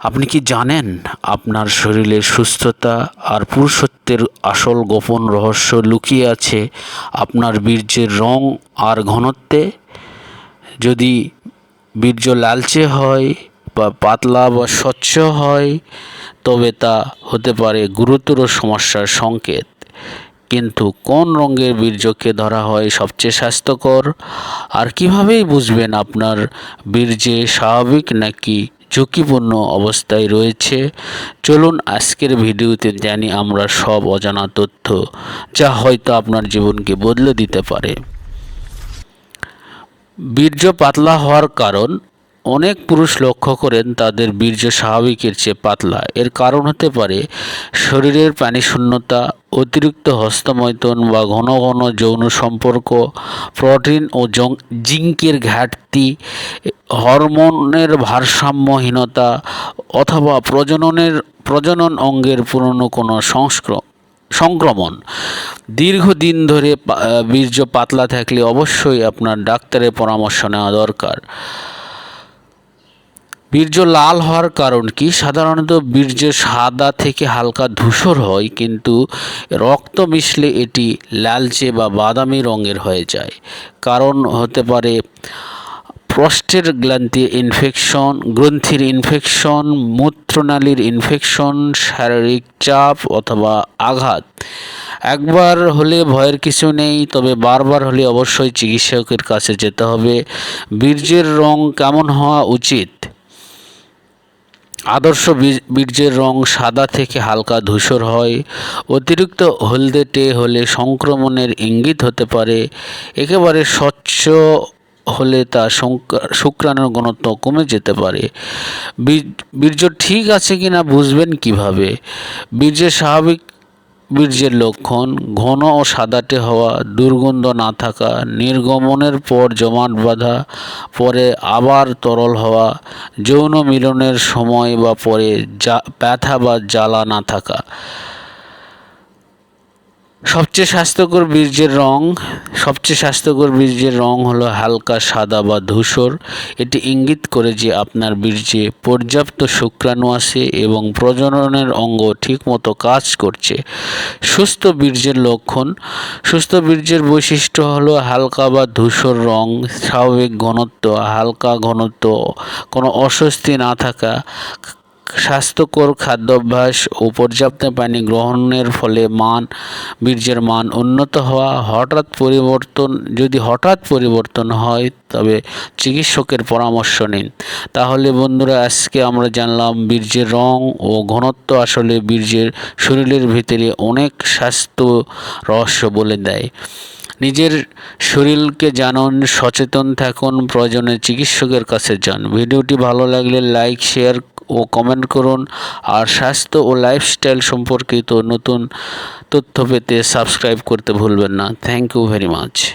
আপনি কি জানেন আপনার শরীরে সুস্থতা আর পুরুষত্বের আসল গোপন রহস্য লুকিয়ে আছে আপনার বীর্যের রং আর ঘনত্বে? যদি বীর্য লালচে হয় বা পাতলা বা স্বচ্ছ হয়, তবে তা হতে পারে গুরুতর সমস্যার সংকেত। কিন্তু কোন রঙের বীর্যকে ধরা হয় সবচেয়ে স্বাস্থ্যকর? আর কিভাবেই বুঝবেন আপনার বীর্যে স্বাভাবিক নাকি ঝুঁকিপূর্ণ অবস্থায় রয়েছে। চলুন আজকের ভিডিওতে জানি আমরা সব অজানা তথ্য, যা হয়তো আপনার জীবনকে বদলে দিতে পারে। বীর্য পাতলা হওয়ার কারণ, অনেক পুরুষ লক্ষ্য করেন তাদের বীর্য স্বাভাবিকের চেয়ে পাতলা। এর কারণ হতে পারে শরীরের পানিশূন্যতা অতিরিক্ত হস্তমৈথুন বা ঘন ঘন যৌন সম্পর্ক, প্রোটিন ও জিঙ্কের ঘাটতি হরমোনের ভারসাম্যহীনতা অথবা প্রজননের, প্রজনন অঙ্গের পুরনো কোনো সংক্রমণ। দীর্ঘদিন ধরে বীর্য পাতলা থাকলে অবশ্যই আপনার ডাক্তারের পরামর্শ নেওয়া দরকার। বীর্য লাল হওয়ার কারণ কি? সাধারণত বীর্য সাদা থেকে হালকা ধূসর হয়, কিন্তু রক্ত মিশলে এটি লালচে বা বাদামি রঙের হয়ে যায়। কারণ হতে পারে প্রস্টের গ্লান্তি ইনফেকশন গ্রন্থির ইনফেকশন মূত্রনালীর ইনফেকশন শারীরিক চাপ অথবা আঘাত। একবার হলে ভয়ের কিছু নেই, তবে বারবার হলে অবশ্যই চিকিৎসকের কাছে যেতে হবে। বীর্যের রং কেমন হওয়া উচিত? আদর্শ বীর্যের রং সাদা থেকে হালকা ধূসর হয়। অতিরিক্ত হলদেটে হলে সংক্রমণের ইঙ্গিত হতে পারে। একেবারে স্বচ্ছ হলে তা শুক্রাণুর ঘনত্ব কমে যেতে পারে। বীর- বীর্য ঠিক আছে কিনা বুঝবেন কীভাবে? বীর্যের স্বাভাবিক বীর্যের লক্ষণ, ঘন ও সাদাটে হওয়া, দুর্গন্ধ না থাকা, নির্গমনের পর জমাট বাঁধা, পরে আবার তরল হওয়া, যৌন মিলনের সময় বা পরে যা ব্যথা বা জ্বালা না থাকা। সবচেয়ে স্বাস্থ্যকর বীর্যের রং, সবচেয়ে স্বাস্থ্যকর বীর্যের রং হলো হালকা সাদা বা ধূসর। এটি ইঙ্গিত করে যে আপনার বীর্যে পর্যাপ্ত শুক্রাণু আছে এবং প্রজননের অঙ্গ ঠিকমতো কাজ করছে। সুস্থ বীর্যের লক্ষণ, সুস্থ বীর্যের বৈশিষ্ট্য হলো হালকা বা ধূসর রং, স্বাভাবিক ঘনত্ব, হালকা ঘনত্ব, কোনো অস্বস্তি না থাকা স্বাস্থ্যকর খাদ্যাভ্যাস ও পর্যাপ্ত পানি গ্রহণের ফলে মান, বীর্যের মান উন্নত হওয়া, হঠাৎ পরিবর্তন, যদি হঠাৎ পরিবর্তন হয়, তবে চিকিৎসকের পরামর্শ নিন। তাহলে বন্ধুরা, আজকে আমরা জানলাম বীর্যের রং ও ঘনত্ব আসলে বীর্যের শরীরের ভিতরে অনেক স্বাস্থ্য রহস্য বলে দেয়। নিজের শরীরকে জানুন, সচেতন থাকুন, প্রয়োজনে চিকিৎসকের কাছে যান। ভিডিওটি ভালো লাগলে লাইক, শেয়ার ও কমেন্ট করুন। আর স্বাস্থ্য ও লাইফস্টাইল সম্পর্কিত নতুন তথ্য পেতে সাবস্ক্রাইব করতে ভুলবেন না। Thank you very much.